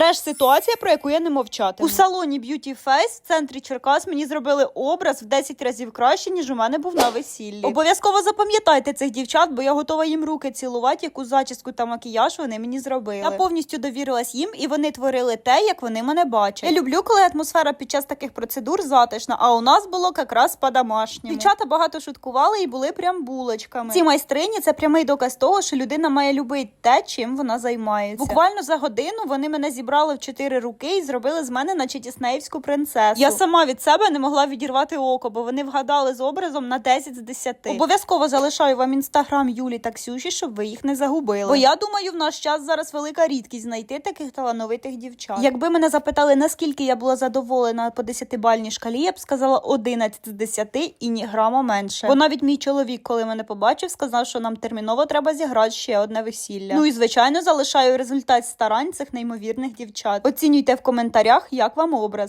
Треш ситуація, про яку я не мовчатиму. У салоні Beauty Face в центрі Черкас мені зробили образ в 10 разів краще, ніж у мене був на весіллі. Обов'язково запам'ятайте цих дівчат, бо я готова їм руки цілувати, яку зачіску та макіяж вони мені зробили. Я повністю довірилась їм, і вони творили те, як вони мене бачать. Я люблю, коли атмосфера під час таких процедур затишна, а у нас було якраз по-домашньому. Дівчата багато шуткували і були прям булочками. Ці майстрині це прямий доказ того, що людина має любити те, чим вона займається. Буквально за годину вони мене зібрали в чотири руки і зробили з мене, наче діснеївську принцесу. Я сама від себе не могла відірвати око, бо вони вгадали з образом на 10 з 10. Обов'язково залишаю вам інстаграм Юлі та Ксюші, щоб ви їх не загубили. Бо я думаю, в наш час зараз велика рідкість знайти таких талановитих дівчат. Якби мене запитали, наскільки я була задоволена по 10-бальній шкалі, я б сказала 11 з 10 і ні грама менше. Бо навіть мій чоловік, коли мене побачив, сказав, що нам терміново треба зіграти ще одне весілля. Ну і звичайно залишаю результат старань цих неймовірних дівчат. Оцінюйте в коментарях, як вам образ.